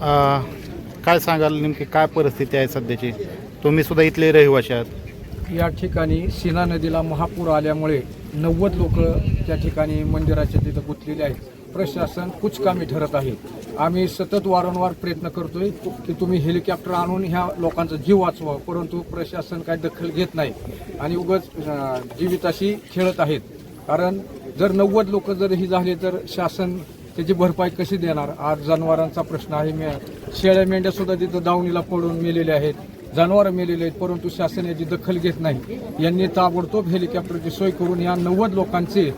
काय सांगाल नेमकी काय परिस्थिती आहे सध्याची? तुम्ही सुद्धा इथले रहिवाशी आहात. या ठिकाणी सीना नदीला महापूर आल्यामुळे नव्वद लोक त्या ठिकाणी मंदिराच्या तिथं गुंतलेले आहेत. प्रशासन कुचकामी ठरत आहे. आम्ही सतत वारंवार प्रयत्न करतोय की तुम्ही हेलिकॉप्टर आणून ह्या लोकांचा जीव वाचवा परंतु प्रशासन काही दखल घेत नाही आणि उगाच अं, जीविताशी खेळत आहेत. कारण जर नव्वद लोक जर ही झाले तर शासन त्याची भरपाई कशी देणार? आज जनावरांचा प्रश्न आहे. मे शेळ्या मेंढ्या सुद्धा तिथं दावणीला पडून मेलेले आहेत. जनावरं मेलेले आहेत परंतु शासन याची दखल घेत नाही. यांनी ताबडतोब हेलिकॉप्टरची सोय करून या नव्वद लोकांचे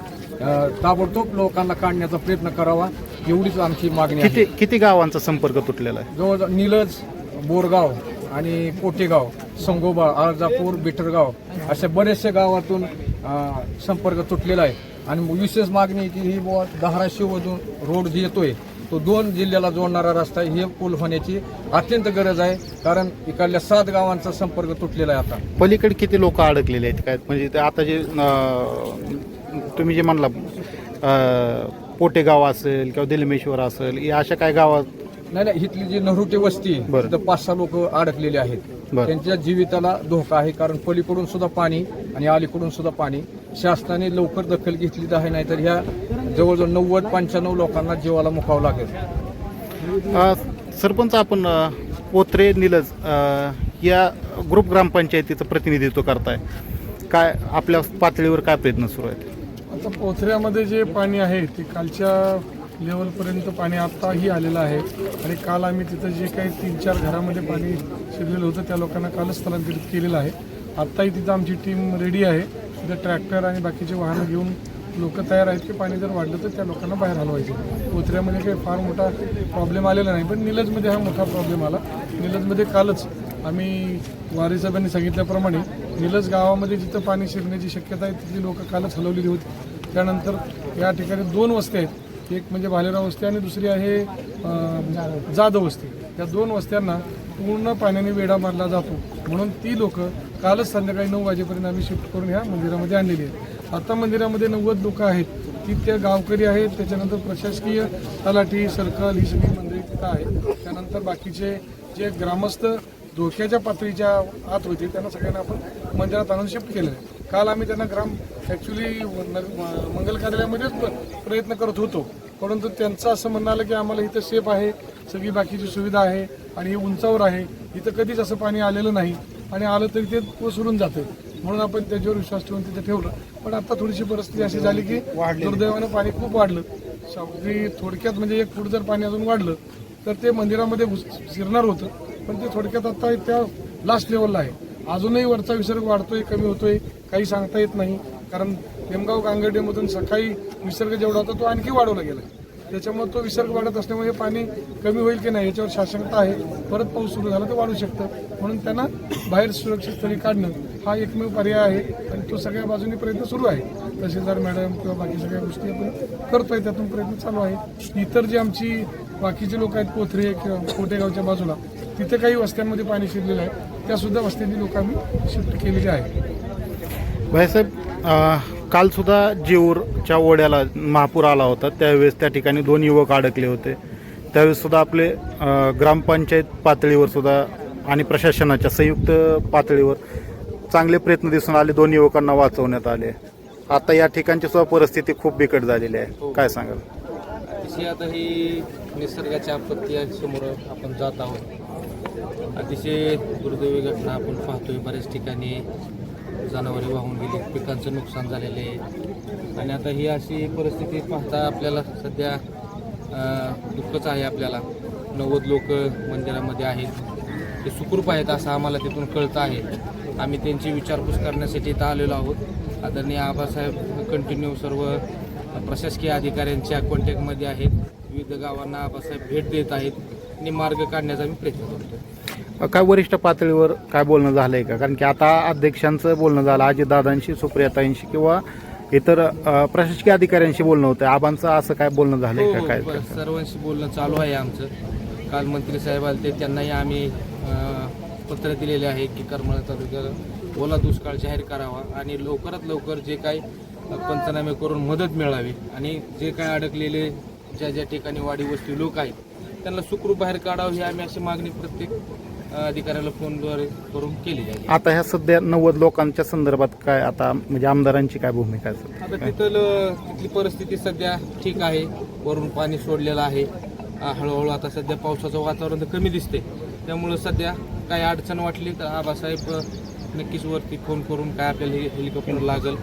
ताबडतोब लोकांना काढण्याचा प्रयत्न करावा एवढीच आमची मागणी आहे. किती किती गावांचा संपर्क तुटलेला आहे? जवळजवळ निलज बोरगाव आणि पोटेगाव संगोबा अर्जापूर बिटरगाव अशा बरेचशा गावातून संपर्क तुटलेला आहे. आणि विशेष मागणी की ही बुवा धाराशिवमधून रोड जे येतोय तो दोन जिल्ह्याला जोडणारा रस्ता आहे हे पूल होण्याची अत्यंत गरज आहे. कारण इकडल्या सात गावांचा संपर्क तुटलेला आहे आता. पलीकडे किती लोक अडकलेले आहेत काय? म्हणजे ते आता जे अ, तुम्ही जे म्हणला अ, पोटेगाव असेल किंवा दिलमेश्वर असेल या अशा काय गावात? नाही नाही इथली जी नहरूटी वस्ती आहे, बरं. तिथं पाच सहा लोक अडकलेले आहेत. बरं. त्यांच्या जीविताला धोका आहे कारण पलीकडून सुद्धा पाणी आणि अलीकडून सुद्धा पाणी शासनाने लवकर दखल घेतली आहे नाहीतर ह्या जवळजवळ नव्वद पंच्याण्णव लोकांना जीवाला मुकावं लागेल. सरपंच आपण पोत्रे निलज या ग्रुप ग्रामपंचायतीचं प्रतिनिधित्व करताय. काय आपल्या पातळीवर काय प्रयत्न सुरू आहेत? आता पोथऱ्यामध्ये जे पाणी आहे ते कालच्या लेवलपर्यंत पाणी आत्ताही आलेलं आहे. आणि काल आम्ही तिथं जे काही तीन चार घरामध्ये पाणी शिरलेलं होतं त्या लोकांना कालच स्थलांतरित केलेलं आहे. आत्ताही तिथं आमची टीम रेडी आहे. तिथं ट्रॅक्टर आणि बाकीचे वाहनं घेऊन लोक तयार आहेत की पाणी जर वाढलं तर त्या लोकांना बाहेर हलवायचे. कोथऱ्यामध्ये काही फार मोठा प्रॉब्लेम आलेला नाही पण निलजमध्ये हा मोठा प्रॉब्लेम आला. निलजमध्ये कालच आम्ही वारी साहेबांनी सांगितल्याप्रमाणे निलज गावामध्ये जिथं पाणी शिरण्याची शक्यता आहे तिथली लोकं कालच हलवलेली होती. त्यानंतर या ठिकाणी दोन वस्त्या आहेत. एक म्हणजे भालेराव वस्ती आणि दुसरी आहे जाधव वस्ती. या दोन वस्त्यांना पूर्ण पाण्याने वेढा मारला जातो. म्हणून ती लोकं कालच संध्याकाळी नऊ वाजेपर्यंत आम्ही शिफ्ट करून ह्या मंदिरामध्ये आणलेली आहेत आता मंदिरामध्ये नव्वद लोक आहेत. ती त्या गावकरी आहेत. त्याच्यानंतर प्रशासकीय तलाठी सर्कल ही सगळी मंदिरे तिथं आहे त्यानंतर बाकीचे जे ग्रामस्थ धोक्याच्या पातळीच्या आत होते त्यांना सगळ्यांना आपण मंदिरात आणून शिफ्ट केलं आहे. काल आम्ही त्यांना ग्राम ॲक्च्युली मंगल कार्यालयामध्येच प्रयत्न करत होतो. परंतु त्यांचं असं म्हणणं आलं की आम्हाला इथं सेफ आहे सगळी बाकीची सुविधा आहे आणि हे उंचावर आहे. इथं कधीच असं पाणी आलेलं नाही. आणि आलं तरी ते कोसळून जातं. म्हणून आपण त्याच्यावर विश्वास ठेवून तिथे ठेवलं. पण आता थोडीशी परिस्थिती अशी झाली की दुर्दैवानं पाणी खूप वाढलं. अगदी थोडक्यात म्हणजे एक फूट जर पाणी अजून वाढलं तर ते मंदिरामध्ये शिरणार होतं. पण ते थोडक्यात आता त्या लास्ट लेवलला आहे. अजूनही वरचा विसर्ग वाढतोय कमी होतोय काही सांगता येत नाही. कारण निमगाव गांगर्डेमधून सकाळी विसर्ग जेवढा होता तो आणखी वाढवला गेला त्याच्यामुळे तो विसर्ग वाढत असल्यामुळे पाणी कमी होईल की नाही याच्यावर शासकता आहे. परत पाऊस सुरू झाला तर वाढू शकतं. म्हणून त्यांना बाहेर सुरक्षित स्थळी काढणं हा एकमेव पर्याय आहे आणि तो सगळ्या बाजूनी प्रयत्न सुरू आहे. तहसीलदार मॅडम किंवा बाकी सगळ्या गोष्टी आपण करतोय त्यातून प्रयत्न चालू आहे इतर जी आमची बाकीचे लोक आहेत कोथरे किंवा कोटेगावच्या बाजूला तिथे काही वस्त्यांमध्ये पाणी शिरलेलं आहे. त्यासुद्धा वस्त्यांनी लोक आम्ही शिफ्ट केलेली आहे. भाईसाहेब अ, काल सुद्धा जेऊरच्या ओढ्याला महापूर आला होता. त्यावेळेस त्या ठिकाणी दोन युवक अडकले होते. त्यावेळेस सुद्धा आपले ग्रामपंचायत पातळीवर सुद्धा आणि प्रशासनाच्या संयुक्त पातळीवर चांगले प्रयत्न दिसून आले. दोन युवकांना वाचवण्यात आले. आता या ठिकाणची सुद्धा परिस्थिती खूप बिकट झालेली आहे. काय सांगाल? अतिशय आता ही निसर्गाच्या आपत्ती समोर आपण जात आहोत. अतिशय दुर्दैवी घटना आपण पाहतोय बऱ्याच ठिकाणी. जनावरे वाहून गेली पिकांचं नुकसान झालेलं आहे. आणि आता ही अशी परिस्थिती पाहता आपल्याला सध्या दुःखच आहे आपल्याला. नव्वद लोक मंदिरामध्ये आहेत. ते सुखरूप आहेत असं आम्हाला तिथून कळतं आहे. आम्ही त्यांची विचारपूस करण्यासाठी इथं आलेलो आहोत. आदरणीय आबासाहेब कंटिन्यू सर्व प्रशासकीय अधिकाऱ्यांच्या कॉन्टॅक्टमध्ये आहेत. विविध गावांना आबासाहेब भेट देत आहेत. आणि मार्ग काढण्याचा आम्ही प्रयत्न करतो काय वरिष्ठ पातळीवर काय बोलणं झालंय का? कारण की आता अध्यक्षांचं बोलणं झालं अजितदादांशी सुप्रियाताईंशी किंवा इतर प्रशासकीय अधिकाऱ्यांशी बोलणं होतं. आबांचं असं काय बोलणं झालंय का हो, काय? सर्वांशी बोलणं चालू आहे आमचं. काल मंत्री साहेब आले ते त्यांनाही आम्ही पत्र दिलेले आहे की करमाळा तालुक्याला ओला दुष्काळ जाहीर करावा आणि लवकरात लवकर जे काही पंचनामे करून मदत मिळावी आणि जे काही अडकलेले ज्या ज्या ठिकाणी वाडी वस्ती लोक आहेत त्यांना सुखरूप बाहेर काढावं ही आम्ही अशी मागणी प्रत्येक अधिकाऱ्याला फोनद्वारे करून केली आहे आता ह्या सध्या नव्वद लोकांच्या संदर्भात काय आता म्हणजे आमदारांची काय भूमिका आहे आता तिथलं तिथली परिस्थिती सध्या ठीक आहे. वरून पाणी सोडलेलं आहे. हळूहळू आता सध्या पावसाचं वातावरण कमी दिसते त्यामुळं सध्या काही अडचण वाटली तर आबासाहेब नक्कीच वरती फोन करून काय आपल्याला हेलिकॉप्टर लागेल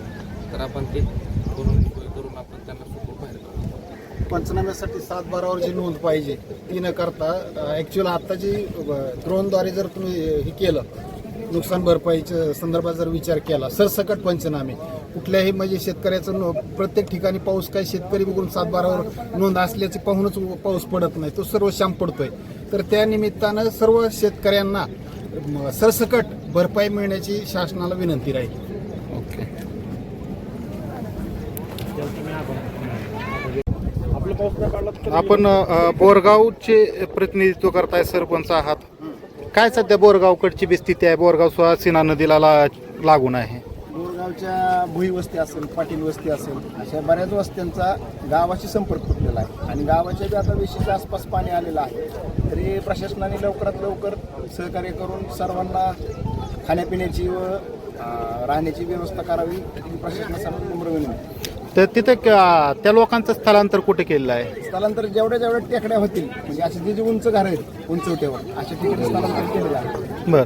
तर आपण ते करून सोय करून आपण त्यांना सुखरूप बाहेर काढू पंचनाम्यासाठी सात बारावर जी नोंद पाहिजे ती न करता ॲक्च्युअल आता जी ड्रोनद्वारे जर तुम्ही हे केलं नुकसान भरपाईच्या संदर्भात जर विचार केला सरसकट पंचनामे कुठल्याही म्हणजे शेतकऱ्याचं प्रत्येक ठिकाणी पाऊस काय शेतकरी बघून सात बारावर नोंद असल्याची पाहूनच पाऊस पडत नाही तो सर्व श्याम पडतोय. तर त्या निमित्तानं सर्व शेतकऱ्यांना सरसकट भरपाई मिळण्याची शासनाला विनंती राहील. ओके. आपण अ, बोरगावचे प्रतिनिधित्व करताय सरपंच आहात. काय सध्या बोरगावकडची बी स्थिती आहे? बोरगाव सुद्धा सीना नदीला ला- लागून आहे. बोरगावच्या भुई वस्ती असेल पाटील वस्ती असेल अशा बऱ्याच वस्त्यांचा गावाशी संपर्क तुटलेला आहे. आणि गावाच्या बी आता विशेष आसपास पाणी आलेलं आहे. तरी प्रशासनाने लवकरात लवकर सहकार्य करून सर्वांना खाण्यापिण्याची व अं, राहण्याची व्यवस्था करावी ही प्रशासनासमोर नम्र विनंती. तर तिथे त्या लोकांचं स्थलांतर कुठे केलेलं आहे? स्थलांतर जेवढ्या जेवढ्या टेकड्या होतील म्हणजे असे जे जे उंच घर आहेत उंचवट्यावर अशा ठिकाणी स्थलांतर केलेलं आहे. बर.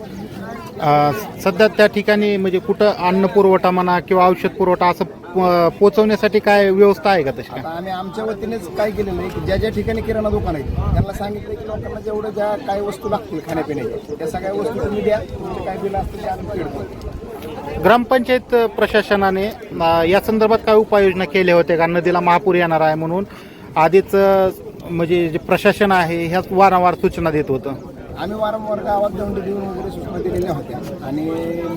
अ, सध्या त्या ठिकाणी म्हणजे कुठं अन्न पुरवठा म्हणा किंवा औषध पुरवठा असं प- पोहोचवण्यासाठी काय व्यवस्था आहे का तशी? काय आता आम्ही आमच्या वतीनेच काय केलेलं आहे की ज्या ज्या ठिकाणी किराणा दुकान आहेत त्यांना सांगितलं की लोकांना जेवढं ज्या काय वस्तू लागतील खाण्यापिण्याच्या त्या सगळ्या वस्तू तुम्ही द्या तुमचे काय बिल असतील ते आम्ही फेडतो. ग्रामपंचायत प्रशासनाने या संदर्भात काय उपाययोजना केल्या होत्या का? नदीला महापूर येणार आहे म्हणून आधीच म्हणजे जे प्रशासन आहे ह्याच वारंवार सूचना देत होतं. आम्ही वारंवार गावात जाऊन देऊन वगैरे सूचना दिलेल्या होत्या. आणि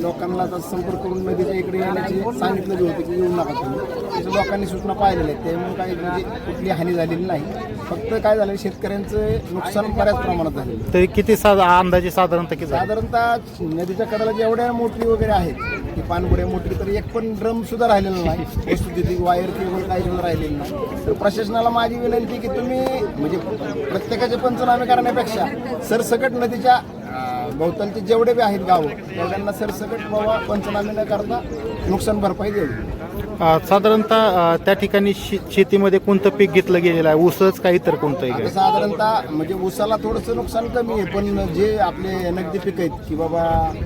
लोकांना संपर्क करून नदीच्या इकडे येण्याची सांगितलेली होती की येऊ नका तुम्ही. लोकांनी सूचना पाहिलेल्या आहेत. त्यामुळे काही म्हणजे कुठली हानी झालेली नाही. फक्त काय झालं शेतकऱ्यांचं नुकसान बऱ्याच प्रमाणात झालेलं आहे. तरी किती साधा अंदाजे साधारणतः किती झालं? साधारणतः नदीच्या कडाला जेवढ्या मोटरी वगैरे आहेत ती पाणबुड्या मोटरी तर एक पण ड्रम सुद्धा राहिलेला नाही वस्तुस्थिती वायर केबल काही सुद्धा राहिलेली नाही तर प्रशासनाला माझी विनंती की तुम्ही म्हणजे प्रत्येकाचे पंचनामे करण्यापेक्षा सरसकट नदीच्या अं, भोवतालचे जेवढे बी आहेत गावं तेवढ्यांना सरसकट बाबा पंचनामे न करता नुकसान भरपाई द्यावी अ, साधारणतः त्या ठिकाणी शे- शेतीमध्ये कोणतं पीक घेतलं गेलेलं आहे? ऊसच का इतर कोणतंही आता काय साधारणतः म्हणजे ऊसाला थोडंसं नुकसान कमी आहे पण जे आपले नगदी पिकं आहेत की बाबा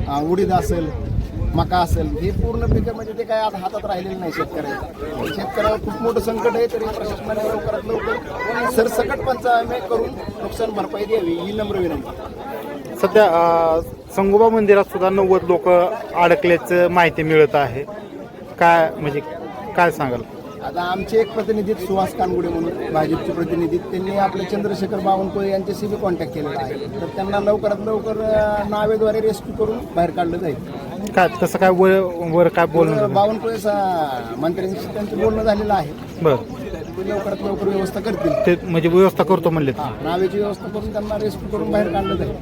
अं, उडीद असेल मका असेल हे पूर्ण पिकं म्हणजे ते काय आता हातात राहिलेलं नाही शेतकऱ्याचं शेतकऱ्यावर खूप मोठं संकट आहे तरी प्रशासनाने लवकरात लवकर सरसकट पंचनामे करून नुकसान भरपाई द्यावी ही नम्र विनंती. सध्या अ, संगोबा मंदिरात सुद्धा नव्वद लोक अडकल्याचं माहिती मिळत आहे. काय म्हणजे काय सांगाल? आता आमचे एक प्रतिनिधी सुहास कानगुडे म्हणून भाजपचे प्रतिनिधी. त्यांनी आपले चंद्रशेखर बावनकुळे यांच्याशी बी कॉन्टॅक्ट केलेला आहे. तर त्यांना लवकरात लवकर नावेद्वारे रेस्क्यू करून बाहेर काढलं जाईल. काय तसं काय वर वर काय बोलणं? बावनकुळे सा- मंत्र्यांशी त्यांचं बोलणं झालेलं आहे. बरं. ते लवकरात लवकर व्यवस्था करतील. ते म्हणजे व्यवस्था करतो म्हणले नावेची व्यवस्था करून त्यांना रेस्क्यू करून बाहेर काढलं जाईल.